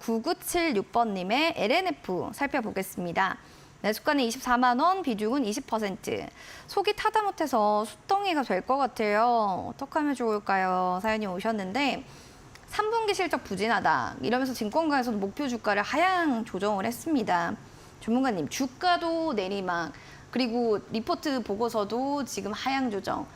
9976번님의 LNF 살펴보겠습니다. 네, 주가는 24만 원, 비중은 20%. 속이 타다 못해서 수덩이가 될 것 같아요. 어떡하면 좋을까요? 사연이 오셨는데 3분기 실적 부진하다. 이러면서 증권가에서는 목표 주가를 하향 조정을 했습니다. 전문가님, 주가도 내리막, 그리고 리포트 보고서도 지금 하향 조정.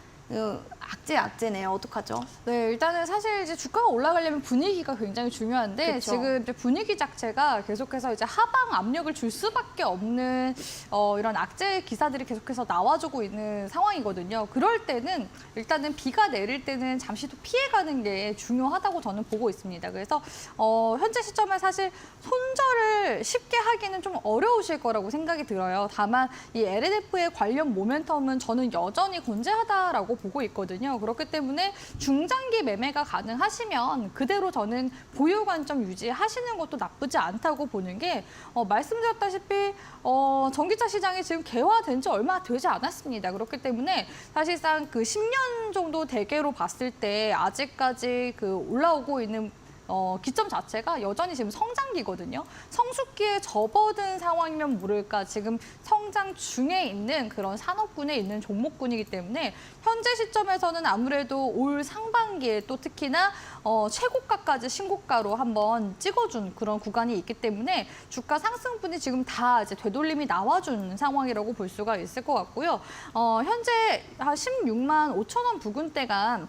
어, 악재 악재네요. 어떡하죠? 네, 일단은 사실 이제 주가가 올라가려면 분위기가 굉장히 중요한데 그쵸. 지금 이제 분위기 자체가 계속해서 이제 하방 압력을 줄 수밖에 없는 어, 이런 악재 기사들이 계속해서 나와주고 있는 상황이거든요. 그럴 때는 일단은 비가 내릴 때는 잠시 또 피해가는 게 중요하다고 저는 보고 있습니다. 그래서 어, 현재 시점에 사실 손절을 쉽게 하기는 좀 어려우실 거라고 생각이 들어요. 다만 이 LNF의 관련 모멘텀은 저는 여전히 건재하다라고 보고 있거든요. 그렇기 때문에 중장기 매매가 가능하시면 그대로 저는 보유 관점 유지하시는 것도 나쁘지 않다고 보는 게 어, 말씀드렸다시피 어, 전기차 시장이 지금 개화된 지 얼마 되지 않았습니다. 그렇기 때문에 사실상 그 10년 정도 대계로 봤을 때 아직까지 그 올라오고 있는 어, 기점 자체가 여전히 지금 성장기거든요. 성숙기에 접어든 상황이면 모를까 지금 성 장 중에 있는 그런 산업군에 있는 종목군이기 때문에 현재 시점에서는 아무래도 올 상반기에 또 특히나 어, 최고가까지 신고가로 한번 찍어준 그런 구간이 있기 때문에 주가 상승분이 지금 다 이제 되돌림이 나와준 상황이라고 볼 수가 있을 것 같고요. 어, 현재 한 16만 5천 원 부근대가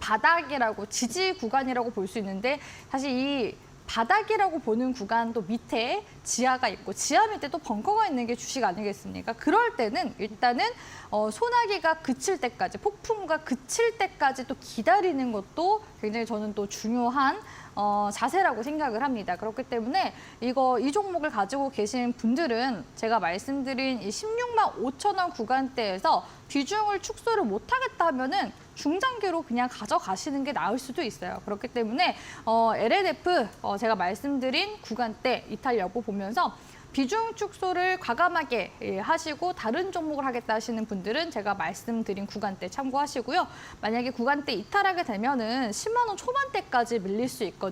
바닥이라고 지지 구간이라고 볼 수 있는데 사실 이 바닥이라고 보는 구간도 밑에 지하가 있고 지하 밑에 또 벙커가 있는 게 주식 아니겠습니까? 그럴 때는 일단은 어, 소나기가 그칠 때까지 폭풍과 그칠 때까지 또 기다리는 것도 굉장히 저는 또 중요한 어, 자세라고 생각을 합니다. 그렇기 때문에 이거 이 종목을 가지고 계신 분들은 제가 말씀드린 이 16만 5천 원 구간대에서 비중을 축소를 못하겠다 하면은 중장기로 그냥 가져가시는 게 나을 수도 있어요. 그렇기 때문에 어, LNF 어, 제가 말씀드린 구간대 이탈 여부 보면서 비중 축소를 과감하게 예, 하시고 다른 종목을 하겠다 하시는 분들은 제가 말씀드린 구간대 참고하시고요. 만약에 구간대 이탈하게 되면은 10만 원 초반대까지 밀릴 수 있거든요.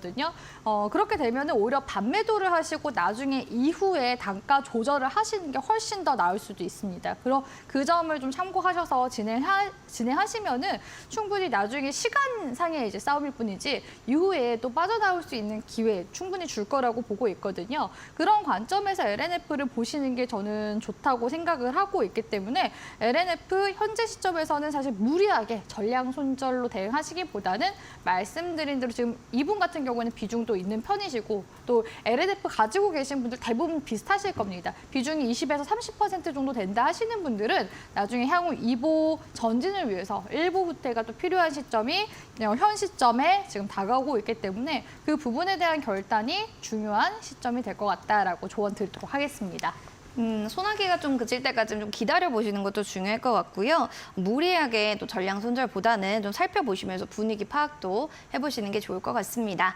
어, 그렇게 되면은 오히려 반매도를 하시고 나중에 이후에 단가 조절을 하시는 게 훨씬 더 나을 수도 있습니다. 그럼 그 점을 좀 참고하셔서 진행하, 진행하시면은 충분히 나중에 시간상의 이제 싸움일 뿐이지 이후에 또 빠져나올 수 있는 기회 충분히 줄 거라고 보고 있거든요. 그런 관점에서 LNF를 보시는 게 저는 좋다고 생각을 하고 있기 때문에 LNF 현재 시점에서는 사실 무리하게 전량 손절로 대응하시기보다는 말씀드린 대로 지금 이분 같은 경우에는 비중도 있는 편이시고 또 LNF 가지고 계신 분들 대부분 비슷하실 겁니다. 비중이 20에서 30% 정도 된다 하시는 분들은 나중에 향후 2보 전진을 위해서 일부 후퇴가 또 필요한 시점이 그냥 현 시점에 지금 다가오고 있기 때문에 그 부분에 대한 결단이 중요한 시점이 될 것 같다라고 조언 드리도록 하겠습니다. 음, 소나기가 좀 그칠 때까지 좀 기다려 보시는 것도 중요할 것 같고요. 무리하게 또 전량 손절보다는 좀 살펴보시면서 분위기 파악도 해보시는 게 좋을 것 같습니다.